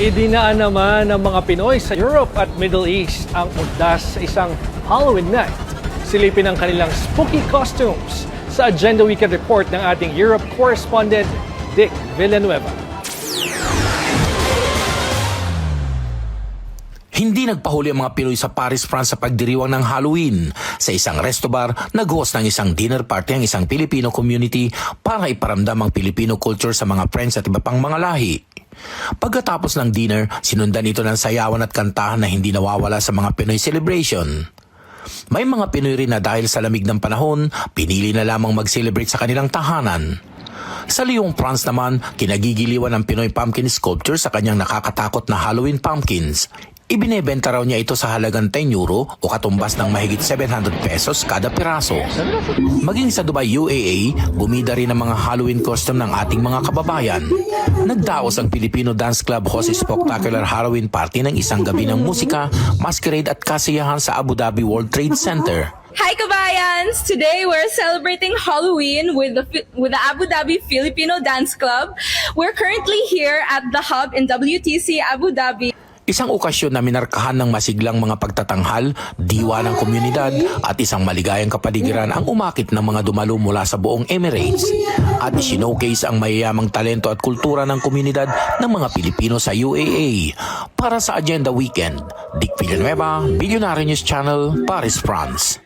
Idinaan naman ng mga Pinoy sa Europe at Middle East ang undas sa isang Halloween night. Silipin ang kanilang spooky costumes sa Agenda Weekend Report ng ating Europe correspondent Dick Villanueva. Hindi nagpahuli ang mga Pinoy sa Paris, France sa pagdiriwang ng Halloween. Sa isang resto bar, nag-host ng isang dinner party ang isang Filipino community para iparamdam ang Filipino culture sa mga friends at iba pang mga lahi. Pagkatapos ng dinner, sinundan ito ng sayawan at kantahan na hindi nawawala sa mga Pinoy celebration. May mga Pinoy rin na dahil sa lamig ng panahon, pinili na lamang mag-celebrate sa kanilang tahanan. Sa Lyon, France naman, kinagigiliwan ng Pinoy pumpkin sculpture sa kanyang nakakatakot na Halloween pumpkins. Ibinebenta raw niya ito sa halagang 10 euro o katumbas ng mahigit 700 pesos kada piraso. Maging sa Dubai, UAE, gumida rin ang mga Halloween costume ng ating mga kababayan. Nagdaos ang Filipino Dance Club host spectacular Halloween party ng isang gabi ng musika, masquerade at kasiyahan sa Abu Dhabi World Trade Center. Hi Kabayans! Today we're celebrating Halloween with the with the Abu Dhabi Filipino Dance Club. We're currently here at the hub in WTC Abu Dhabi. Isang okasyon na minarkahan ng masiglang mga pagtatanghal, diwa ng komunidad at isang maligayang kapaligiran ang umakit ng mga dumalo mula sa buong Emirates. At isinokase ang mayayamang talento at kultura ng komunidad ng mga Pilipino sa UAE. Para sa Agenda Weekend, Dick Villanueva, Billionaire News Channel, Paris, France.